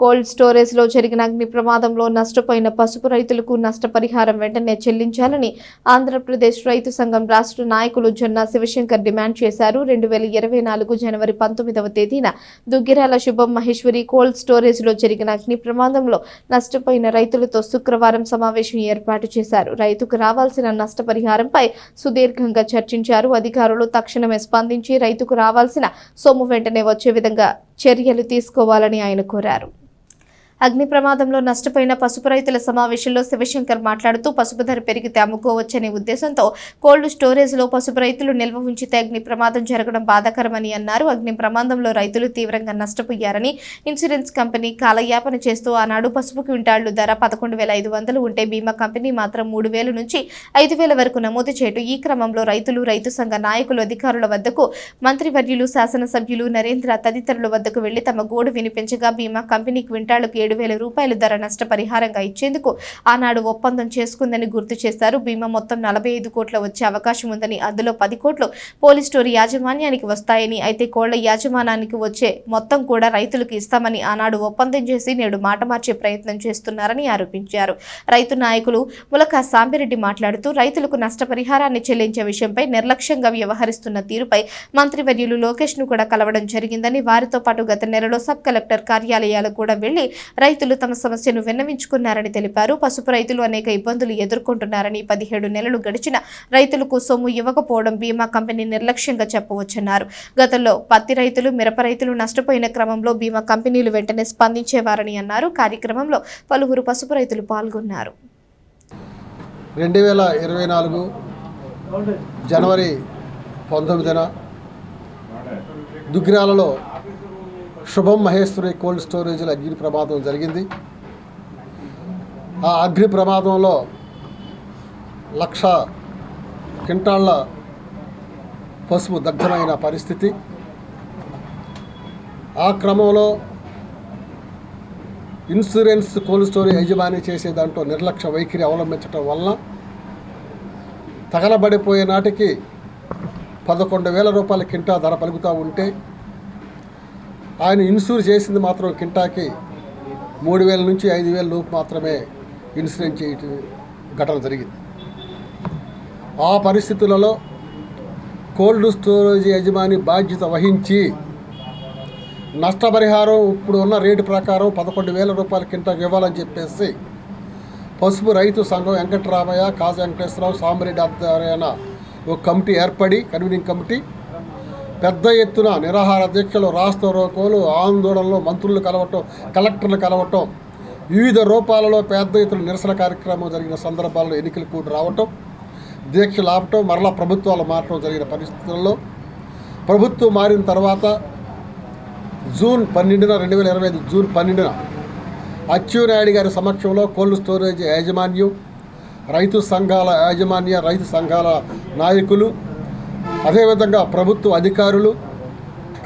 Cold స్టోరేజ్లో జరిగిన అగ్ని ప్రమాదంలో నష్టపోయిన పసుపు రైతులకు నష్టపరిహారం వెంటనే చెల్లించాలని ఆంధ్రప్రదేశ్ రైతు సంఘం రాష్ట్ర నాయకులు జొన్న శివశంకర్ డిమాండ్ చేశారు. రెండు వేల ఇరవై నాలుగు జనవరి పంతొమ్మిదవ తేదీన దుగ్గిరాల శుభం మహేశ్వరి కోల్డ్ స్టోరేజ్లో జరిగిన అగ్ని ప్రమాదంలో నష్టపోయిన రైతులతో శుక్రవారం సమావేశం ఏర్పాటు చేశారు. రైతుకు రావాల్సిన నష్టపరిహారంపై సుదీర్ఘంగా చర్చించారు. అధికారులు తక్షణమే స్పందించి రైతుకు రావాల్సిన సొమ్ము వెంటనే వచ్చే విధంగా చర్యలు తీసుకోవాలని ఆయన కోరారు. అగ్ని ప్రమాదంలో నష్టపోయిన పసుపు రైతుల సమావేశంలో శివశంకర్ మాట్లాడుతూ పసుపు ధర పెరిగితే అమ్ముకోవచ్చనే ఉద్దేశంతో కోల్డ్ స్టోరేజ్లో పసుపు రైతులు నిల్వ ఉంచితే అగ్ని ప్రమాదం జరగడం బాధాకరమని అన్నారు. అగ్ని ప్రమాదంలో రైతులు తీవ్రంగా నష్టపోయారని ఇన్సూరెన్స్ కంపెనీ కాలయాపన చేస్తూ ఆనాడు పసుపు క్వింటాళ్ళు ధర పదకొండు వేల ఐదు వందలు ఉంటే బీమా కంపెనీ మాత్రం మూడు వేలు నుంచి ఐదు వేల వరకు నమోదు చేయటం ఈ క్రమంలో రైతులు రైతు సంఘ నాయకులు అధికారుల వద్దకు మంత్రివర్యులు శాసనసభ్యులు నరేంద్ర తదితరుల వద్దకు వెళ్ళి తమ గోడు వినిపించగా బీమా కంపెనీ క్వింటాళ్ళకు ఏడు వేల రూపాయల ధర నష్టపరిహారంగా ఇచ్చేందుకు ఆనాడు ఒప్పందం చేసుకుందని గుర్తు చేశారు. బీమా మొత్తం నలభై ఐదు కోట్ల వచ్చే అవకాశం ఉందని అందులో పది కోట్లు పోలీస్ స్టోర్ యాజమాన్యానికి వస్తాయని అయితే కోళ్ళ యాజమానానికి వచ్చే మొత్తం కూడా రైతులకు ఇస్తామని ఆనాడు ఒప్పందం చేసి నేడు మాట మార్చే ప్రయత్నం చేస్తున్నారని ఆరోపించారు. రైతు నాయకులు ములక సాంబిరెడ్డి మాట్లాడుతూ రైతులకు నష్టపరిహారాన్ని చెల్లించే విషయంపై నిర్లక్ష్యంగా వ్యవహరిస్తున్న తీరుపై మంత్రివర్యులు లోకేష్ను కూడా కలవడం జరిగిందని వారితో పాటు గత నెలలో సబ్ కలెక్టర్ కార్యాలయాలకు కూడా వెళ్ళి రైతులు తమ సమస్యను విన్నవించుకున్నారని తెలిపారు. పసుపు రైతులు అనేక ఇబ్బందులు ఎదుర్కొంటున్నారని పదిహేడు నెలలు గడిచిన రైతులకు సొమ్ము ఇవ్వకపోవడం బీమా కంపెనీ నిర్లక్ష్యంగా చెప్పవచ్చన్నారు. గతంలో పత్తి రైతులు మిరప రైతులు నష్టపోయిన క్రమంలో బీమా కంపెనీలు వెంటనే స్పందించేవారని అన్నారు. కార్యక్రమంలో పలువురు పసుపు రైతులు పాల్గొన్నారు. రెండు వేల ఇరవై నాలుగు జనవరి పంతొమ్మిదిన దుగ్గిరాలలో శుభం మహేశ్వరి కోల్డ్ స్టోరేజ్లో అగ్ని ప్రమాదం జరిగింది. ఆ అగ్ని ప్రమాదంలో లక్ష క్వింటాళ్ళ పసుపు దగ్ధమైన పరిస్థితి. ఆ క్రమంలో ఇన్సూరెన్స్ కోల్డ్ స్టోరేజ్ యజమాని చేసే దాంట్లో నిర్లక్ష్య వైఖరి అవలంబించడం వలన తగలబడిపోయే నాటికి పదకొండు వేల రూపాయల కింటా ధర పలుకుతూ ఉంటే ఆయన ఇన్సూర్ చేసింది మాత్రం కింటాకి మూడు వేల నుంచి ఐదు వేల లోపు మాత్రమే ఇన్సూరెన్స్ చేయటం ఘటన జరిగింది. ఆ పరిస్థితులలో కోల్డ్ స్టోరేజ్ యజమాని బాధ్యత వహించి నష్టపరిహారం ఇప్పుడు ఉన్న రేటు ప్రకారం పదకొండు వేల రూపాయల కింటకు ఇవ్వాలని చెప్పేసి పసుపు రైతు సంఘం వెంకటరామయ్య కాజ వెంకటేశ్వరరావు సాంబరెడ్డి ఆధ్వర్యాన ఒక కమిటీ ఏర్పడి కన్వీనింగ్ కమిటీ పెద్ద ఎత్తున నిరాహార దీక్షలు రాష్ట్ర రోకోలు ఆందోళనలు మంత్రులు కలవటం కలెక్టర్లు కలవటం వివిధ రూపాలలో పెద్ద ఎత్తున నిరసన కార్యక్రమం జరిగిన సందర్భాల్లో ఎన్నికలు కూడా రావటం దీక్షలు ఆపటం మరలా ప్రభుత్వాలు మారటం జరిగిన పరిస్థితుల్లో ప్రభుత్వం మారిన తర్వాత జూన్ పన్నెండున రెండు వేల ఇరవై ఐదు జూన్ పన్నెండున అచ్చెన్నాయుడు గారి సమక్షంలో కోల్డ్ స్టోరేజ్ యాజమాన్యం రైతు సంఘాల యాజమాన్య రైతు సంఘాల నాయకులు అదేవిధంగా ప్రభుత్వ అధికారులు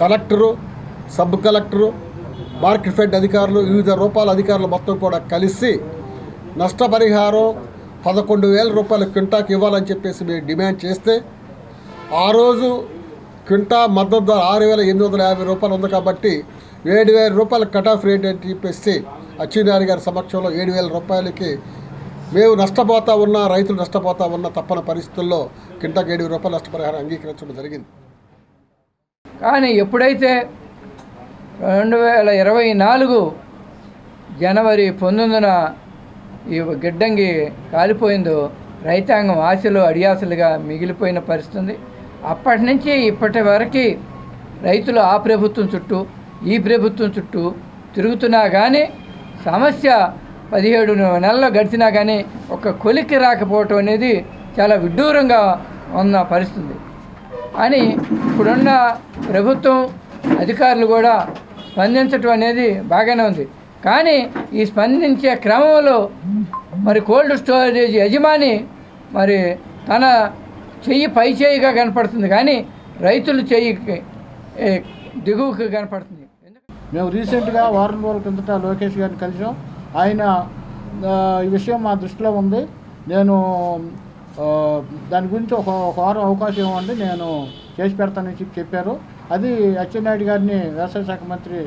collector sub collector market fed అధికారులు వివిధ రూపాయల అధికారులు మొత్తం కూడా కలిసి నష్టపరిహారం పదకొండు వేల రూపాయల క్వింటాకి ఇవ్వాలని చెప్పేసి మేము డిమాండ్ చేస్తే ఆ రోజు క్వింటా మద్దతు ధర ఆరు వేల ఎనిమిది వందల యాభై రూపాయలు ఉంది కాబట్టి ఏడు వేల రూపాయల కట్ ఆఫ్ రేట్ అని చెప్పేసి అచ్చెన్నాయుడు గారి సమక్షంలో ఏడు వేల రూపాయలకి మేము నష్టపోతా ఉన్నా రైతులు నష్టపోతా ఉన్న తప్పని పరిస్థితుల్లో కింటాకి ఏడు రూపాయలు నష్టపరిహారం అంగీకరించడం జరిగింది. కానీ ఎప్పుడైతే రెండు వేల ఇరవై నాలుగు జనవరి పంతొమ్మిదిన ఈ గిడ్డంగి కాలిపోయిందో రైతాంగం ఆశలు అడియాసలుగా మిగిలిపోయిన పరిస్థితి ఉంది. అప్పటి నుంచి ఇప్పటి వరకు రైతులు ఆ ప్రభుత్వం చుట్టూ ఈ ప్రభుత్వం చుట్టూ తిరుగుతున్నా కానీ సమస్య పదిహేడు నెలలు గడిచినా కానీ ఒక కొలిక్కి రాకపోవటం అనేది చాలా విడ్డూరంగా ఉన్న పరిస్థితి. అని ఇప్పుడున్న ప్రభుత్వం అధికారులు కూడా స్పందించటం అనేది బాగానే ఉంది. కానీ ఈ స్పందించే క్రమంలో మరి కోల్డ్ స్టోరేజ్ యజమాని మరి తన చెయ్యి పై చేయిగా కనపడుతుంది. కానీ రైతులు చెయ్యికి దిగువకు కనపడుతుంది. మేము రీసెంట్గా వారం రోజుల కిందట లోకేష్ గారిని కలిసాం. ఆయన ఈ విషయం మా దృష్టిలో ఉంది. నేను దాని గురించి ఒక ఒక వారం అవకాశం ఇవ్వండి. నేను చేసి పెడతానని చెప్పి చెప్పారు. అది అచ్చెన్నాయుడు గారిని వ్యవసాయ శాఖ మంత్రి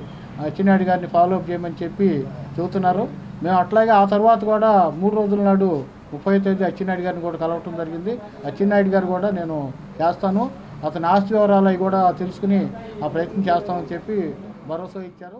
అచ్చెన్నాయుడు గారిని ఫాలో అప్ చేయమని చెప్పి చెబుతున్నారు. మేము అట్లాగే ఆ తర్వాత కూడా మూడు రోజుల నాడు ముప్పై తేదీ అచ్చెన్నాయుడు గారిని కూడా కలవటం జరిగింది. అచ్చెన్నాయుడు గారు కూడా నేను చేస్తాను. అతని ఆస్తి వివరాలు అవి కూడా తెలుసుకుని ఆ ప్రయత్నం చేస్తామని చెప్పి భరోసా ఇచ్చారు.